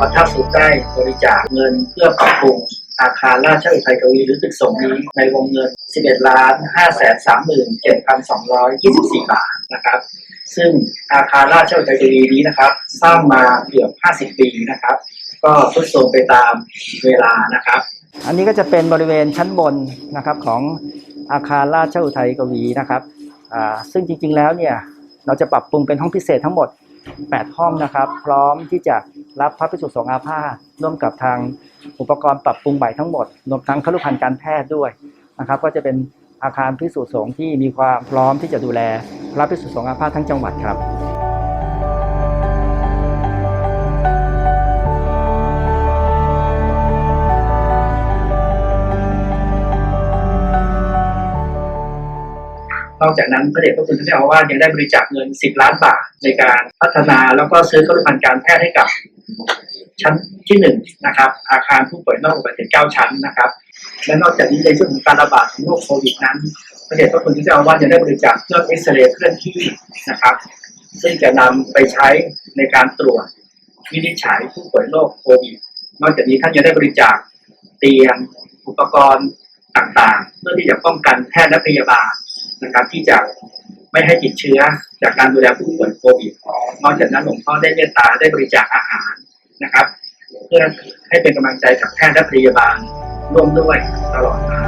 วัดท่าสุดได้บริจาคเงินเพื่อปรับปรุงอาคารราชอุทัยกวีหรือตึกสงนี้ในวงเงิน 11ล้าน5แสน37,224 บาทนะครับ ซึ่งอาคารราชอุทัยกวีนี้นะครับ สร้างมาเกือบ 50 ปีนะครับ ก็ทรุดโทรมไปตามเวลานะครับ อันนี้ก็จะเป็นบริเวณชั้นบนนะครับของอาคารราชอุทัยกวีนะครับอ่าซึ่งจริงๆแล้วเนี่ยเราจะปรับปรุงเป็นห้องพิเศษทั้งหมด 8 ห้องนะครับ พร้อมที่จะ รับพระภิกษุสงฆ์อาพาธร่วมกับทางอุปกรณ์ปรับปรุงใหม่ทั้งหมดรวมทั้งครุภัณฑ์การแพทย์ด้วยนะครับก็จะเป็นอาคารพิสุสงฆ์ที่มีความพร้อมที่จะดูแลพระภิกษุสงฆ์อาพาธทั้งจังหวัดครับ นอกจากนั้นพระเดชพระคุณท่านเจ้าอาวาสยังได้บริจาคเงิน 10 ล้านบาทในการพัฒนาแล้วก็ซื้อเครื่องมือการแพทย์ให้กับ ชั้นที่หนึ่งนะครับ อาคารผู้ป่วยนอกอุบัติเหตุเก้าชั้นนะครับ และนอกจากนี้ในช่วงของการระบาดของโรคโควิดนั้นพระเดชพระคุณท่านเจ้าอาวาสยังได้บริจาคเครื่องเอ็กซเรย์เคลื่อนที่นะครับ ซึ่งจะนำไปใช้ในการตรวจวินิจฉัยผู้ป่วยโรคโควิดนอกจากนี้ท่านยังได้บริจาคเตียงอุปกรณ์ต่างๆ เพื่อที่จะป้องกันแพทย์และพยาบาลนะครับ ที่จะไม่ให้ติดเชื้อจากการดูแลผู้ป่วยโควิดนอกจากนั้นหลวงพ่อได้เมตตาได้บริจาคอาหาร นะครับ เพื่อให้เป็นกำลังใจกับแพทย์และพยาบาลร่วมด้วยตลอดมา